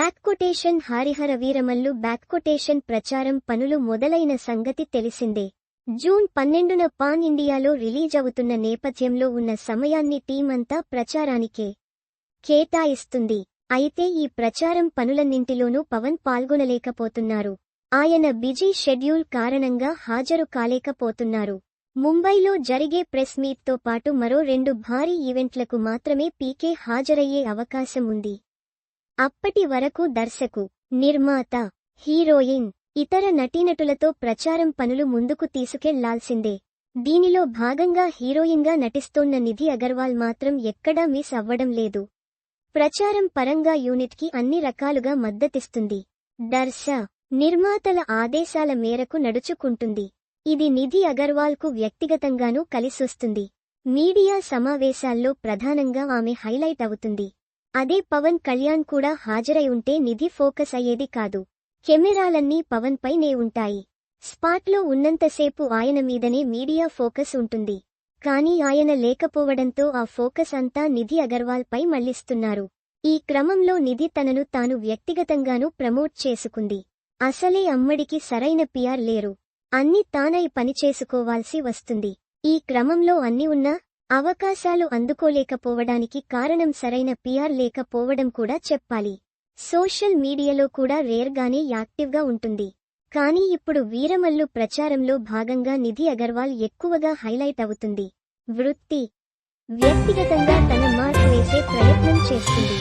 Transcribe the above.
బ్యాక్కొటేషన్ హరిహర వీరమల్లు బ్యాక్కొటేషన్ ప్రచారం పనులు మొదలైన సంగతి తెలిసిందే. జూన్ పన్నెండున పాన్ ఇండియాలో రిలీజ్ అవుతున్న నేపథ్యంలో ఉన్న సమయాన్ని టీమంతా ప్రచారానికే కేటాయిస్తుంది. అయితే ఈ ప్రచారం పనులన్నింటిలోనూ పవన్ పాల్గొనలేకపోతున్నారు. ఆయన బిజీ షెడ్యూల్ కారణంగా హాజరు కాలేకపోతున్నారు. ముంబైలో జరిగే ప్రెస్ మీట్తో పాటు మరో రెండు భారీ ఈవెంట్లకు మాత్రమే పీకే హాజరయ్యే అవకాశం ఉంది అప్పటి వరకు దర్శకు నిర్మాత హీరోయిన్ ఇతర నటీనటులతో ప్రచారం పనులు ముందుకు తీసుకెళ్ళాల్సిందే. దీనిలో భాగంగా హీరోయిన్గా నటిస్తోన్న నిధి అగర్వాల్ మాత్రం ఎక్కడా మిస్ అవ్వడం లేదు. ప్రచారం పరంగా యూనిట్కి అన్ని రకాలుగా మద్దతిస్తుంది. దర్శ నిర్మాతల ఆదేశాల మేరకు నడుచుకుంటుంది. ఇది నిధి అగర్వాల్కు వ్యక్తిగతంగానూ కలిసొస్తుంది. మీడియా సమావేశాల్లో ప్రధానంగా ఆమె హైలైట్ అవుతుంది. అదే పవన్ కళ్యాణ్ కూడా హాజరై ఉంటే నిధి ఫోకస్ అయ్యేది కాదు. కెమెరాలన్నీ పవన్ పైనే ఉంటాయి. స్పాట్లో ఉన్నంతసేపు ఆయన మీదనే మీడియా ఫోకస్ ఉంటుంది. కానీ ఆయన లేకపోవడంతో ఆ ఫోకస్ అంతా నిధి అగర్వాల్ పై మళ్ళిస్తున్నారు. ఈ క్రమంలో నిధి తనను తాను వ్యక్తిగతంగానూ ప్రమోట్ చేసుకుంది. అసలే అమ్మడికి సరైన పిఆర్ లేరు. అన్ని తానై పనిచేసుకోవాల్సి వస్తుంది. ఈ క్రమంలో అన్ని ఉన్నా అవకాశాలు అందుకోలేకపోవడానికి కారణం సరైన పిఆర్ లేకపోవడం కూడా చెప్పాలి. సోషల్ మీడియాలో కూడా రేర్గానే యాక్టివ్గా ఉంటుంది. కానీ ఇప్పుడు వీరమల్లు ప్రచారంలో భాగంగా నిధి అగర్వాల్ ఎక్కువగా హైలైట్ అవుతుంది. వృత్తి. వ్యక్తిగతంగా తన మార్క్ వేసే ప్రయత్నం చేస్తుంది.